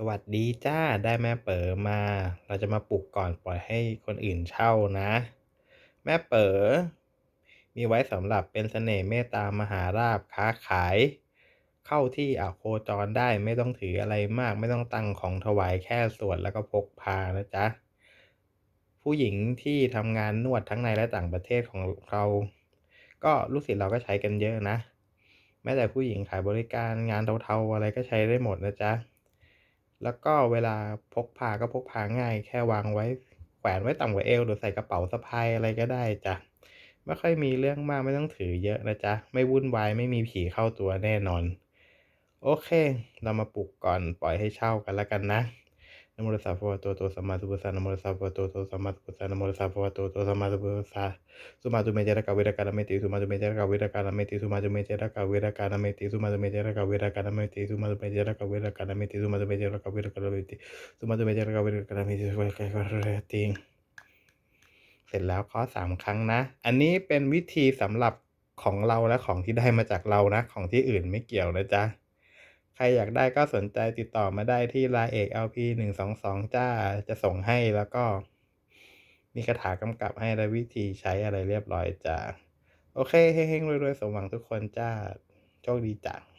สวัสดีจ้าได้แม่เป๋อมา เราจะมาปลุกก่อนปล่อยให้คนอื่นเช่านะ แม่เป๋อมีไว้สำหรับเป็นเสน่ห์เมตตามหาลาภค้าขาย เข้าที่อะโคจรได้ไม่ต้องถืออะไรมาก ไม่ต้องตั้งของถวายแค่สวดแล้วก็พกพานะจ๊ะ ผู้หญิงที่ทำงานนวดทั้งในและต่างประเทศของเรา ก็ลูกศิษย์เราก็ใช้กันเยอะนะแม้แต่ผู้หญิงขายบริการงานเทาๆอะไรก็ใช้ได้หมดนะจ๊ะ แล้วก็เวลาพกพาก็พกพาง่าย แค่วางไว้แขวนไว้ต่ำกว่าเอวหรือใส่กระเป๋าสะพายอะไรก็ได้จ้ะไม่ค่อยมีเรื่องมากไม่ต้องถือเยอะนะจ๊ะ ไม่วุ่นวายไม่มีผีเข้าตัวแน่นอน โอเค เรามาปลุกก่อนปล่อยให้เช่ากันแล้วกันนะ นโมตัสสะภะวะโตโตสัมมาสัมพุทธัสสะนโมตัสสะภะวะโตโตสัมมาสัมพุทธัสสะนโมตัสสะภะวะโตโตสัมมาสัมพุทธัสสะสุมาตุเมเจระกะเวระกะนะเมติสุมาตุเมเจระกะเวระกะนะเมติสุมาตุเมเจระกะเวระกะนะเมติสุมาตุเมเจระกะเวระกะนะเมติสุมาตุเมเจระกะเวระกะนะเมติสุมาตุเมเจระกะเวระกะนะเมติสุมาตุเมเจระกะเวระกะนะเมติสุมาตุเมเจระกะเวระกะนะติเสร็จแล้วเคาะสามครั้งนะ อันนี้เป็นวิธีสำหรับของเราและของที่ได้มาจากเรานะ ของที่อื่นไม่เกี่ยวนะจ๊ะ ใครอยากได้ก็สนใจติดต่อมาได้ที่ LINE เอก LP 122จ้าจะส่งให้แล้วก็ มีคาถากำกับให้และวิธีใช้อะไรเรียบร้อยจ้า โอเคเฮงๆรวยๆสมหวังทุกคนจ้า โชคดีจ้า